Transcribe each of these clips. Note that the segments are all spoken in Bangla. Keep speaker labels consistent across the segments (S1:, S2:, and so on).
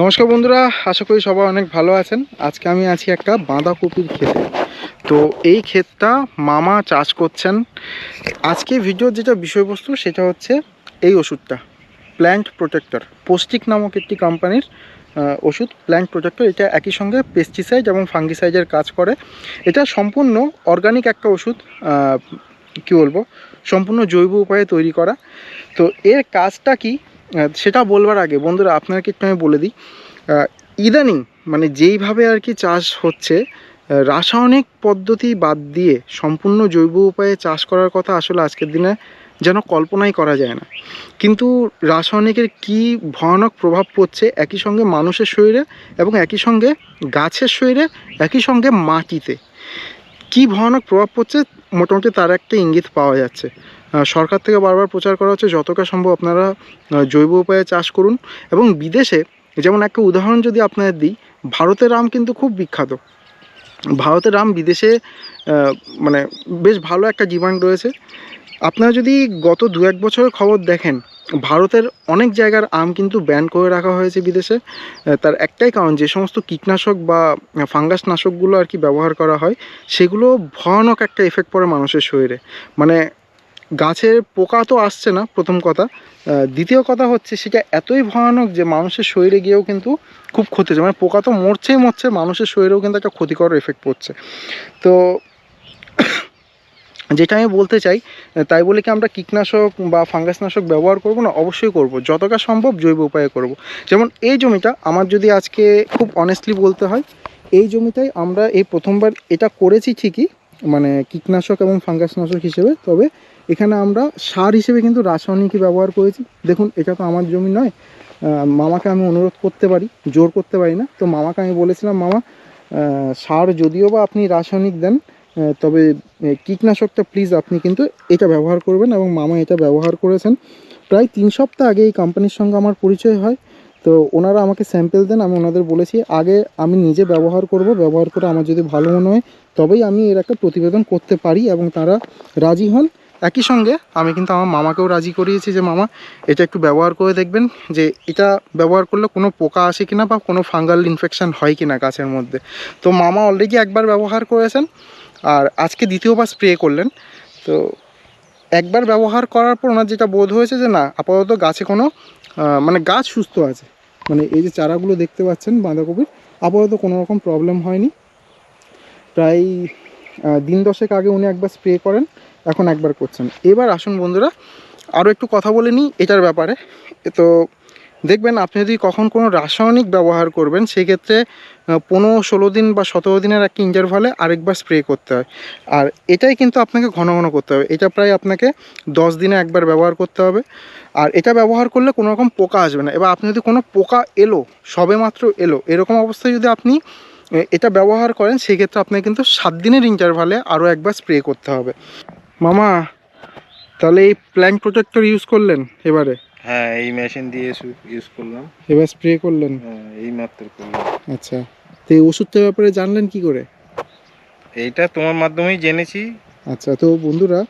S1: নমস্কার বন্ধুরা, আশা করি সবাই অনেক ভালো আছেন। আজকে আমি আছি একটা বাঁধাকপির ক্ষেতে। তো এই ক্ষেতটা মামা চাষ করছেন। আজকে ভিডিওর যেটা বিষয়বস্তু, সেটা হচ্ছে এই ওষুধটা প্ল্যান্ট প্রোটেক্টর পোস্টিক নামক একটি কোম্পানির ওষুধ প্ল্যান্ট প্রোটেক্টর এটা একই সঙ্গে পেস্টিসাইড এবং ফাঙ্গিসাইডের কাজ করে। এটা সম্পূর্ণ অর্গানিক একটা ওষুধ কি বলব, সম্পূর্ণ জৈব উপায়ে তৈরি করা। তো এর কাজটা কি? সেটা বলবার আগে, বন্ধুরা আপনাকে একটু আমি বলে দিই। ইদানিং মানে যেইভাবে আর কি চাষ হচ্ছে রাসায়নিক পদ্ধতি বাদ দিয়ে সম্পূর্ণ জৈব উপায়ে চাষ করার কথা আসলে আজকের দিনে যেন কল্পনাই করা যায় না। কিন্তু রাসায়নিকের কি ভয়ানক প্রভাব পড়ছে, একই সঙ্গে মানুষের শরীরে এবং একই সঙ্গে গাছের শরীরে, একই সঙ্গে মাটিতে। কি ভয়ানক প্রভাব পড়ছে, মোটামুটি তার একটা ইঙ্গিত পাওয়া যাচ্ছে। সরকার থেকে বারবার প্রচার করা হচ্ছে, যতটা সম্ভব আপনারা জৈব উপায়ে চাষ করুন এবং বিদেশে, যেমন একটা উদাহরণ যদি আপনাদের দিই, ভারতের আম কিন্তু খুব বিখ্যাত। ভারতের আম বিদেশে মানে বেশ ভালো একটা ডিমান্ড রয়েছে। আপনারা যদি গত দু এক বছরের খবর দেখেন, ভারতের অনেক জায়গার আম কিন্তু ব্যান করে রাখা হয়েছে বিদেশে। তার একটাই কারণ, যে সমস্ত কীটনাশক বা ফাঙ্গাস নাশকগুলো আর কি ব্যবহার করা হয়, সেগুলো ভয়ানক একটা এফেক্ট পড়ে মানুষের শরীরে। মানে গাছের পোকা তো আসছে না, প্রথম কথা। দ্বিতীয় কথা হচ্ছে, সেটা এতই ভয়ানক যে মানুষের শরীরে গিয়েও কিন্তু খুব ক্ষতি হচ্ছে। মানে পোকা তো মরছেই মরছে, মানুষের শরীরেও কিন্তু একটা ক্ষতিকর এফেক্ট পড়ছে। তো যেটা আমি বলতে চাই, তাই বলে কি আমরা কীটনাশক বা ফাঙ্গাসনাশক ব্যবহার করব না? অবশ্যই করব। যতটা সম্ভব জৈব উপায়ে করব। যেমন এই জমিটা আমার যদি আজকে খুব অনেস্টলি বলতে হয়, এই জমিটাই আমরা এই প্রথমবার এটা করেছি ঠিকই মানে কীটনাশক এবং ফাঙ্গাসনাশক হিসেবে। তবে এখানে আমরা সার হিসেবে কিন্তু রাসায়নিকই ব্যবহার করেছি। দেখুন, এটা তো আমার জমি নয়। মামাকে আমি অনুরোধ করতে পারি, জোর করতে পারি না। তো মামাকে আমি বলেছিলাম, মামা সার যদিও বা আপনি রাসায়নিক দেন তবে কীটনাশকটা প্লিজ আপনি কিন্তু এটা ব্যবহার করবেন। এবং মামা এটা ব্যবহার করেছেন। প্রায় তিন সপ্তাহ আগে এই কোম্পানির সঙ্গে আমার পরিচয় হয়। তো ওনারা আমাকে স্যাম্পেল দেন, আমি ওনাদের বলেছি, আগে আমি নিজে ব্যবহার করব, ব্যবহার করে আমার যদি ভালো মনে হয়, তবেই আমি এর একটা প্রতিবেদন করতে পারি এবং তারা রাজি হন। একই সঙ্গে আমি কিন্তু আমার মামাকেও রাজি করিয়েছি যে, মামা, এটা একটু ব্যবহার করে দেখবেন যে, এটা ব্যবহার করলে কোনো পোকা আসে কিনা বা কোনো ফাঙ্গাল ইনফেকশান হয় কিনা গাছের মধ্যে। তো মামা অলরেডি একবার ব্যবহার করেছেন আর আজকে দ্বিতীয়বার স্প্রে করলেন। তো একবার ব্যবহার করার পর ওনার যেটা বোধ হয়েছে যে, না, আপাতত গাছে কোনো মানে গাছ সুস্থ আছে। মানে এই যে চারাগুলো দেখতে পাচ্ছেন বাঁধাকপির, আপাতত কোনো রকম প্রবলেম হয়নি। প্রায় দিন দশেক আগে উনি একবার স্প্রে করেন। এখন একবার করছেন। এবার আসুন বন্ধুরা আরও একটু কথা বলে নিই এটার ব্যাপারে। তো দেখবেন, আপনি যদি কখন কোনো রাসায়নিক ব্যবহার করবেন, সেক্ষেত্রে পনেরো, ষোলো দিন বা সতেরো দিনের একটা ইন্টারভালে আরেকবার স্প্রে করতে হয়। আর এটাই কিন্তু আপনাকে ঘন ঘন করতে হবে। এটা প্রায় আপনাকে দশ দিনে একবার ব্যবহার করতে হবে। আর এটা ব্যবহার করলে কোনো রকম পোকা আসবে না। এবার আপনি যদি কোনো পোকা এলো সবে মাত্র এলো, এরকম অবস্থায় যদি আপনি এটা ব্যবহার করেন, সেক্ষেত্রে আপনাকে কিন্তু সাত দিনের ইন্টারভালে আরও একবার স্প্রে করতে হবে। মামা তাহলে এই প্ল্যান্ট প্রোটেক্টর ইউজ করলেন এবারে?
S2: হ্যাঁ এই মেশিন দিয়ে ইউজ করলাম।
S1: এবার স্প্রে করলেন?
S2: হ্যাঁ এই মাত্র করলাম।
S1: আচ্ছা তো এই ওষুধটার ব্যাপারে জানলেন কি করে?
S2: এইটা তোমার মাধ্যমেই জেনেছি।
S1: আচ্ছা তো বন্ধুরা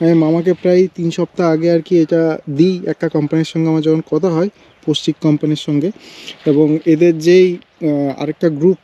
S1: আমি মামাকে প্রায় তিন সপ্তাহ আগে আর কি এটা দিই একটা কোম্পানির সঙ্গে আমার যখন কথা হয় পৌষ্টিক কোম্পানির সঙ্গে। এবং এদের যেই আরেকটা গ্রুপ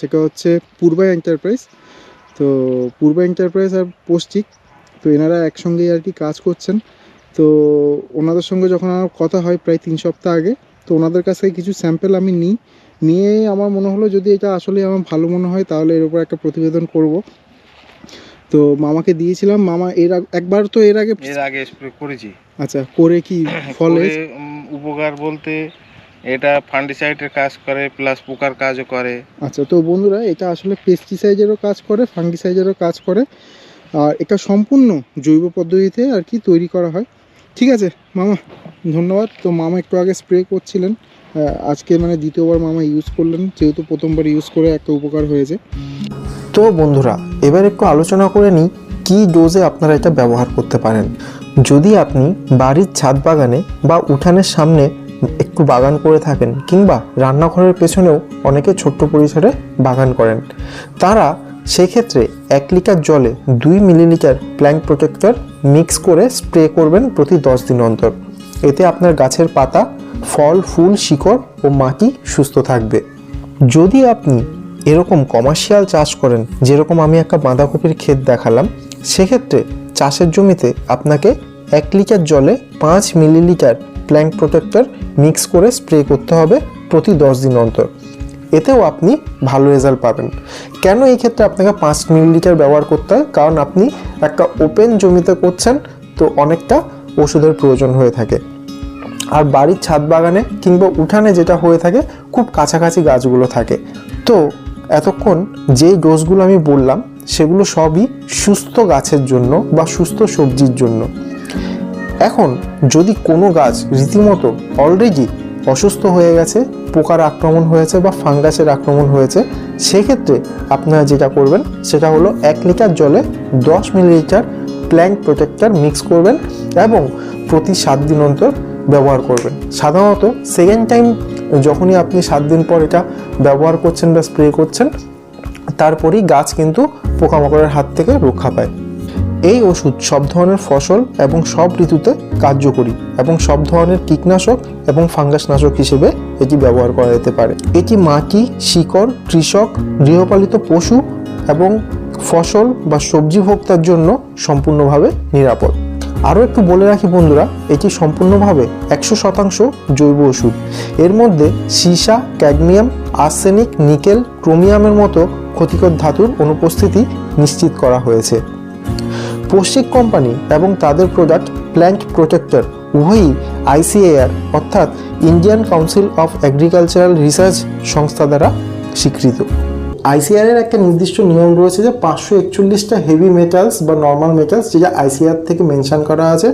S1: সেটা হচ্ছে পূর্বা এন্টারপ্রাইজ তো পূর্বা এন্টারপ্রাইজ আর পৌষ্টিক তো এনারা একসঙ্গেই আর কি কাজ করছেন। তো ওনাদের সঙ্গে যখন আমার কথা হয় প্রায় তিন সপ্তাহ আগে তো ওনাদের কাছ থেকে কিছু স্যাম্পেল আমি নিই। নিয়ে আমার মনে হলো যদি এটা আসলে আমার ভালো মনে হয় তাহলে এর উপর একটা প্রতিবেদন করব। তো মামাকে দিয়েছিলাম। মামা এর একবার তো এর আগে
S2: এর আগে স্প্রে করেছি।
S1: আচ্ছা করে কি ফল?
S2: উপকার বলতে এটা ফান্ডিসাইডের কাজ করে প্লাস পোকার কাজও করে।
S1: আচ্ছা তো বন্ধুরা এটা আসলে পেস্টিসাইডেরও কাজ করে ফাঙ্গিসাইডেরও কাজ করে। আর এটা সম্পূর্ণ জৈব পদ্ধতিতে আর কি তৈরি করা হয়। ঠিক আছে, মামা, ধন্যবাদ। তো মামা একটু আগে স্প্রে করছিলেন। আজকে মানে দ্বিতীয়বার মামা ইউজ করলেন, যেহেতু প্রথমবার ইউজ করে একটা উপকার হয়েছে।
S3: তো বন্ধুরা, এবার একটু আলোচনা করে নিই, কী ডোজে আপনারা এটা ব্যবহার করতে পারেন? যদি আপনি বাড়ির ছাদ বাগানে বা উঠানের সামনে একটু বাগান করে থাকেন কিংবা রান্নাঘরের পেছনেও অনেকে ছোট্ট পরিসরে বাগান করেন, তারা সেক্ষেত্রে এক লিটার জলে দুই মিলিলিটার প্ল্যাঙ্ক প্রোটেক্টর মিক্স করে স্প্রে করবেন প্রতি দশ দিন অন্তর।
S1: এতে আপনার গাছের পাতা, ফল, ফুল, শিকড় ও মাটি সুস্থ থাকবে। যদি আপনি এরকম কমার্শিয়াল চাষ করেন, যেরকম আমি একটা বাঁধাকপির ক্ষেত দেখালাম, সেক্ষেত্রে চাষের জমিতে আপনাকে এক লিটার জলে পাঁচ মিলিলিটার প্ল্যাঙ্ক প্রোটেক্টর মিক্স করে স্প্রে করতে হবে প্রতি দশ দিন অন্তর। এতেও আপনি ভালো রেজাল্ট পাবেন। কেন এই ক্ষেত্রে আপনাকে পাঁচ মিলিলিটার ব্যবহার করতে হয়? কারণ আপনি একটা ওপেন জমিতে করছেন, তো অনেকটা ওষুধের প্রয়োজন হয়ে থাকে। আর বাড়ির ছাদ বাগানে কিংবা উঠানে যেটা হয়ে থাকে, খুব কাছাকাছি গাছগুলো থাকে। তো এতক্ষণ যে ডোজগুলো আমি বললাম, সেগুলো সবই সুস্থ গাছের জন্য বা সুস্থ সবজির জন্য। এখন যদি কোনো গাছ রীতিমতো অলরেডি অসুস্থ হয়ে গেছে, পোকার আক্রমণ হয়েছে বা ফাঙ্গাসের আক্রমণ হয়েছে, সেক্ষেত্রে আপনারা যেটা করবেন, সেটা হলো এক লিটার জলে দশ মিলিলিটার প্ল্যান্ট প্রোটেক্টর মিক্স করবেন এবং প্রতি সাত দিন অন্তর ব্যবহার করবেন। সাধারণত সেকেন্ড টাইম যখনই আপনি সাত দিন পর এটা ব্যবহার করছেন বা স্প্রে করছেন, তারপরেই গাছ কিন্তু পোকামাকড়ের হাত থেকে রক্ষা পায়। এই ওষুধ সব ধরনের ফসল এবং সব ঋতুতে কার্যকরী এবং সব ধরনের কীটনাশক এবং ফাঙ্গাসনাশক হিসেবে এটি ব্যবহার করা যেতে পারে। এটি মাটি, শিকড়, কৃষক, গৃহপালিত পশু এবং ফসল বা সবজি ভোক্তার জন্য সম্পূর্ণভাবে নিরাপদ। আরও একটু বলে রাখি বন্ধুরা, এটি সম্পূর্ণভাবে একশো শতাংশ জৈব ওষুধ। এর মধ্যে সীসা, ক্যাডমিয়াম, আর্সেনিক, নিকেল, ক্রোমিয়ামের মতো ক্ষতিকর ধাতুর অনুপস্থিতি নিশ্চিত করা হয়েছে। পশ্চিক কোম্পানি এবং তাদের প্রোডাক্ট প্ল্যান্ট প্রোটেক্টর, উভয়ই আইসিএআর, অর্থাৎ Indian Council of Agricultural Research সংস্থা দ্বারা স্বীকৃত। আইসিআর এর একটা নির্দিষ্ট নিয়ম রয়েছে যে পাঁচশো একচল্লিশটা হেভি মেটালস বা নর্মাল মেটালস যেটা আইসিআর থেকে মেনশন করা আছে,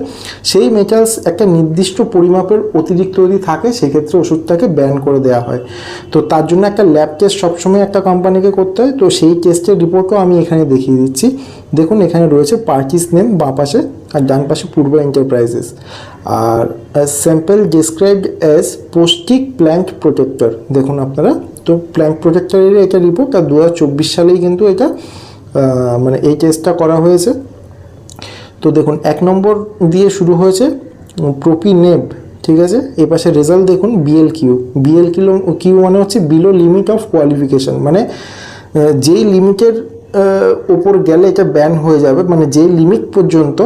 S1: সেই মেটালস একটা নির্দিষ্ট পরিমাপের অতিরিক্ত যদি থাকে, সেক্ষেত্রে ওষুধটাকে ব্যান করে দেওয়া হয়। তো তার জন্য একটা ল্যাব টেস্ট সবসময় একটা কোম্পানিকে করতে হয়। তো সেই টেস্টের রিপোর্টও আমি এখানে দেখিয়ে দিচ্ছি। দেখুন, এখানে রয়েছে পার্টিস নেম বাঁ পাশে আর ডান পাশে পূর্ব এন্টারপ্রাইজেস আর স্যাম্পল ডিসক্রাইবড অ্যাজ পোস্টিক প্ল্যান্ট প্রোটেক্টর দেখুন আপনারা। তো প্ল্যান্ট প্রোটেক্টরের এটা রিপোর্ট আর দু হাজার চব্বিশ সালেই কিন্তু এটা মানে এই টেস্টটা করা হয়েছে। তো দেখুন, এক নম্বর দিয়ে শুরু হয়েছে প্রোপিনেব ঠিক আছে? এ পাশে রেজাল্ট দেখুন BL Q BL kilo Q মানে হচ্ছে বিলো লিমিট অফ কোয়ালিফিকেশন মানে যেই লিমিটের ওপর গেলে এটা ব্যান হয়ে যাবে মানে যেই লিমিট পর্যন্ত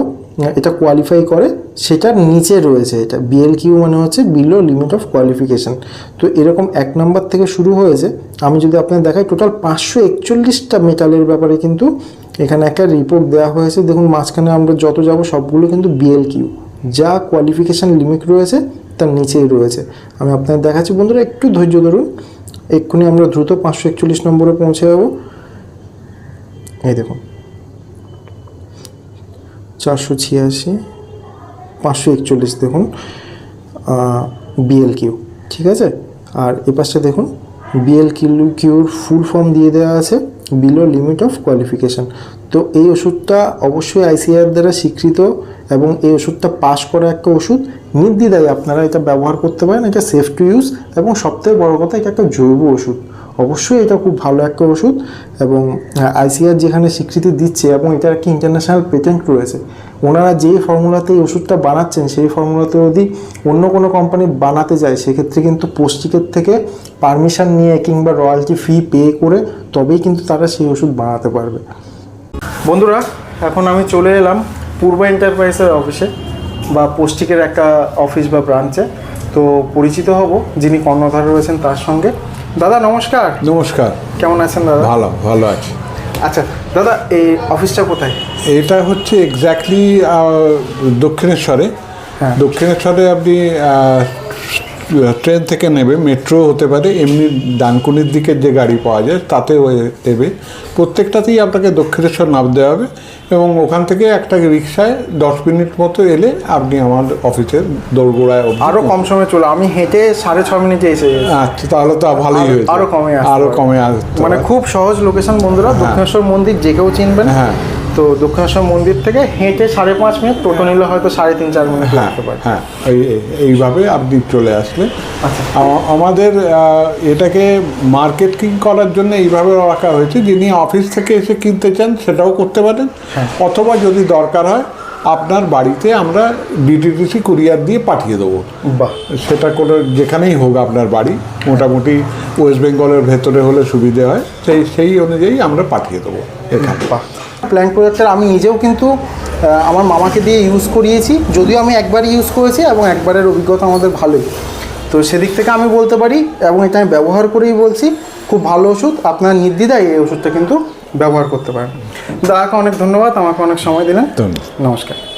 S1: এটা কোয়ালিফাই করে সেটার নিচে রয়েছে এটা। বিএল কিউ মানে হচ্ছে বিলো লিমিট অফ কোয়ালিফিকেশন তো এরকম এক নম্বর থেকে শুরু হয়েছে। আমি যদি আপনার দেখাই টোটাল পাঁচশো একচল্লিশটা মেটালের ব্যাপারে কিন্তু এখানে একটা রিপোর্ট দেওয়া হয়েছে। দেখুন, মাঝখানে আমরা যত যাব, সবগুলো কিন্তু বিএল কিউ যা কোয়ালিফিকেশান লিমিট রয়েছে, তার নিচেই রয়েছে। আমি আপনাদের দেখাচ্ছি, বন্ধুরা, একটু ধৈর্য ধরুন। এক্ষুনি আমরা দ্রুত পাঁচশো একচল্লিশ নম্বরে পৌঁছে যাব। এই দেখুন। চারশো ছিয়াশি, পাঁচশো একচল্লিশ দেখুন বিএল কিউ ঠিক আছে? আর এ পাশে দেখুন বিএল কিউ কিউর ফুল ফর্ম দিয়ে দেওয়া আছে বিলো লিমিট অফ কোয়ালিফিকেশান তো এই ওষুধটা অবশ্যই আইসিআর দ্বারা স্বীকৃত এবং এই ওষুধটা পাস করা একটা ওষুধ। নির্দ্বিধায় আপনারা এটা ব্যবহার করতে পারেন, এটা সেফ টু ইউজ এবং সবথেকে বড় কথা, এটা একটা জৈব ওষুধ। অবশ্যই এটা খুব ভালো একটা ওষুধ এবং আইসিআর যেখানে স্বীকৃতি দিচ্ছে এবং এটার একটা ইন্টারন্যাশনাল পেটেন্ট রয়েছে, ওনারা যে ফর্মুলাতে এই ওষুধটা বানাচ্ছেন, সেই ফর্মুলাতে যদি অন্য কোনো কোম্পানি বানাতে যায়, সেক্ষেত্রে কিন্তু পোস্টিকের থেকে পারমিশন নিয়ে কিংবা রয়্যালটি ফি পে করে তবেই কিন্তু তারা সেই ওষুধ বানাতে পারবে। বন্ধুরা, এখন আমি চলে এলাম পূর্ব এন্টারপ্রাইজের অফিসে বা পোস্টিকের একটা অফিস বা ব্রাঞ্চে তো পরিচিত হব যিনি কর্ণধার রয়েছেন তার সঙ্গে। দাদা নমস্কার।
S4: নমস্কার।
S1: কেমন আছেন দাদা?
S4: ভালো ভালো আছি।
S1: আচ্ছা দাদা এই অফিসটা কোথায়?
S4: এটা হচ্ছে এক্স্যাক্টলি দক্ষিণেশ্বরে।
S1: হ্যাঁ।
S4: দক্ষিণেশ্বরে আপনি ট্রেন থেকে নেবে মেট্রো হতে পারে এমনি ডানকুনির দিকের যে গাড়ি পাওয়া যায় তাতে দেবে। প্রত্যেকটাতেই আপনাকে দক্ষিণেশ্বর নামতে হবে এবং ওখান থেকে একটা রিক্সায় দশ মিনিট মতো এলে আপনি আমার অফিসের দোরগোড়ায়
S1: আরও কম সময় চলো আমি হেঁটে সাড়ে ছ মিনিটে এসে
S4: আচ্ছা তাহলে তো ভালোই হয়েছে।
S1: আরও কমে আরও
S4: কমে
S1: মানে খুব সহজ লোকেশন বন্ধুরা দক্ষিণেশ্বর মন্দির যে কেউ চিনবেন
S4: হ্যাঁ।
S1: তো দক্ষিণেশ্বর মন্দির থেকে হেঁটে সাড়ে পাঁচ মিনিট টোটো নিলে হয়তো সাড়ে তিন চার মিনিট
S4: হ্যাঁ
S1: লাগতে পারে।
S4: হ্যাঁ এই এই- এইভাবে আপনি চলে আসলে।
S1: আচ্ছা।
S4: আমাদের এটাকে মার্কেটিং করার জন্য এইভাবে রাখা হয়েছে। যিনি অফিস থেকে এসে কিনতে চান সেটাও করতে পারেন।
S1: হ্যাঁ।
S4: অথবা যদি দরকার হয় আপনার বাড়িতে আমরা ডিটিডিসি কুরিয়ার দিয়ে পাঠিয়ে দেবো।
S1: বাহ।
S4: সেটা কোনো যেখানেই হোক আপনার বাড়ি মোটামুটি ওয়েস্ট বেঙ্গলের ভেতরে হলে সুবিধে হয় সেই সেই অনুযায়ী আমরা পাঠিয়ে দেবো এখানে।
S1: প্ল্যান্ট প্রোডাক্টের আমি নিজেও কিন্তু আমার মামাকে দিয়ে ইউজ করিয়েছি। যদিও আমি একবার ইউজ করেছি এবং একবারের অভিজ্ঞতা আমাদের ভালোই। তো সেদিক থেকে আমি বলতে পারি এবং এটা আমি ব্যবহার করেই বলছি খুব ভালো ওষুধ। আপনার নির্দ্বিধায় এই ওষুধটা কিন্তু ব্যবহার করতে পারেন। দাদাকে অনেক ধন্যবাদ। আমাকে অনেক সময় দিলেন। নমস্কার।